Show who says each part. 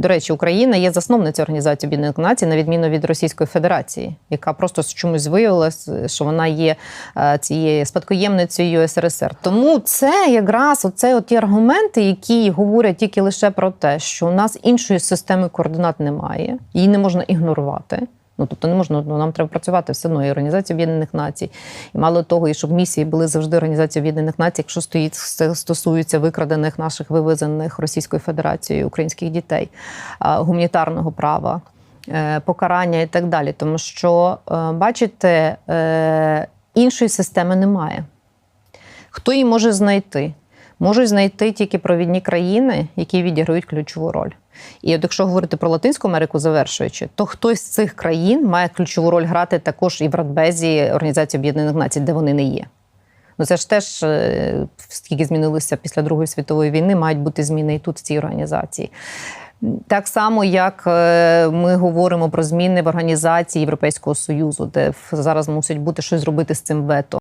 Speaker 1: До речі, Україна є засновницею Організації Об'єднаних Націй, на відміну від Російської Федерації, яка просто чомусь виявилася, що вона є е, цією спадкоємницею СРСР. Тому це якраз оце от ті аргументи, які говорять тільки лише про те, що у нас іншої системи координат немає, її не можна ігнорувати. Ну, тобто не можна, ну, нам треба працювати все одно і Організація Об'єднаних Націй. І мало того, і щоб місії були завжди Організації Об'єднаних Націй, якщо стоїть стосується викрадених наших вивезених Російською Федерацією українських дітей, гуманітарного права, е, покарання і так далі. Тому що, е, бачите, е, іншої системи немає. Хто її може знайти? Можуть знайти тільки провідні країни, які відіграють ключову роль. І от якщо говорити про Латинську Америку, завершуючи, то хтось з цих країн має ключову роль грати також і в Радбезі Організації Об'єднаних Націй, де вони не є. Ну це ж теж е, скільки змінилося після Другої світової війни, мають бути зміни і тут в цій організації. Так само, як е, ми говоримо про зміни в організації Європейського Союзу, де зараз мусить бути щось зробити з цим вето.